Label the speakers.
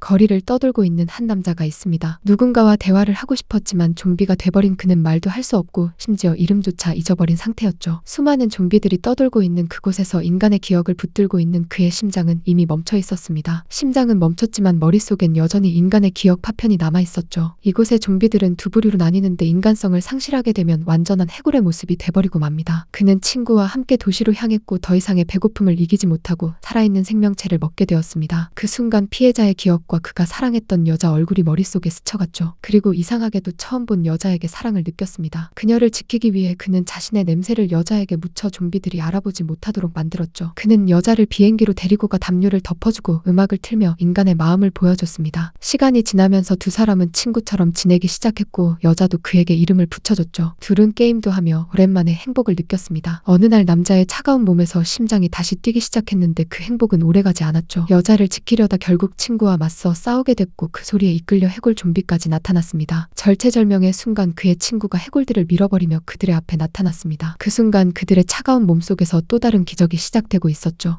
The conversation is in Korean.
Speaker 1: 거리를 떠돌고 있는 한 남자가 있습니다. 누군가와 대화를 하고 싶었지만 좀비가 돼버린 그는 말도 할 수 없고 심지어 이름조차 잊어버린 상태였죠. 수많은 좀비들이 떠돌고 있는 그곳에서 인간의 기억을 붙들고 있는 그의 심장은 이미 멈춰 있었습니다. 심장은 멈췄지만 머릿속엔 여전히 인간의 기억 파편이 남아 있었죠. 이곳의 좀비들은 두 부류로 나뉘는데 인간성을 상실하게 되면 완전한 해골의 모습이 돼버리고 맙니다. 그는 친구와 함께 도시로 향했고 더 이상의 배고픔을 이기지 못하고 살아있는 생명체를 먹게 되었습니다. 그 순간 피해자의 기억 과 그가 사랑했던 여자 얼굴이 머릿속에 스쳐갔죠. 그리고 이상하게도 처음 본 여자에게 사랑을 느꼈습니다. 그녀를 지키기 위해 그는 자신의 냄새를 여자에게 묻혀 좀비들이 알아보지 못하도록 만들었죠. 그는 여자를 비행기로 데리고 가 담요를 덮어주고 음악을 틀며 인간의 마음을 보여줬습니다. 시간이 지나면서 두 사람은 친구처럼 지내기 시작했고 여자도 그에게 이름을 붙여줬죠. 둘은 게임도 하며 오랜만에 행복을 느꼈습니다. 어느 날 남자의 차가운 몸에서 심장이 다시 뛰기 시작했는데 그 행복은 오래가지 않았죠. 여자를 지키려다 결국 친구와 맞서 싸우게 됐고 그 소리에 이끌려 해골 좀비까지 나타났습니다. 절체절명의 순간 그의 친구가 해골들을 밀어버리며 그들의 앞에 나타났습니다. 그 순간 그들의 차가운 몸속에서 또 다른 기적이 시작되고 있었죠.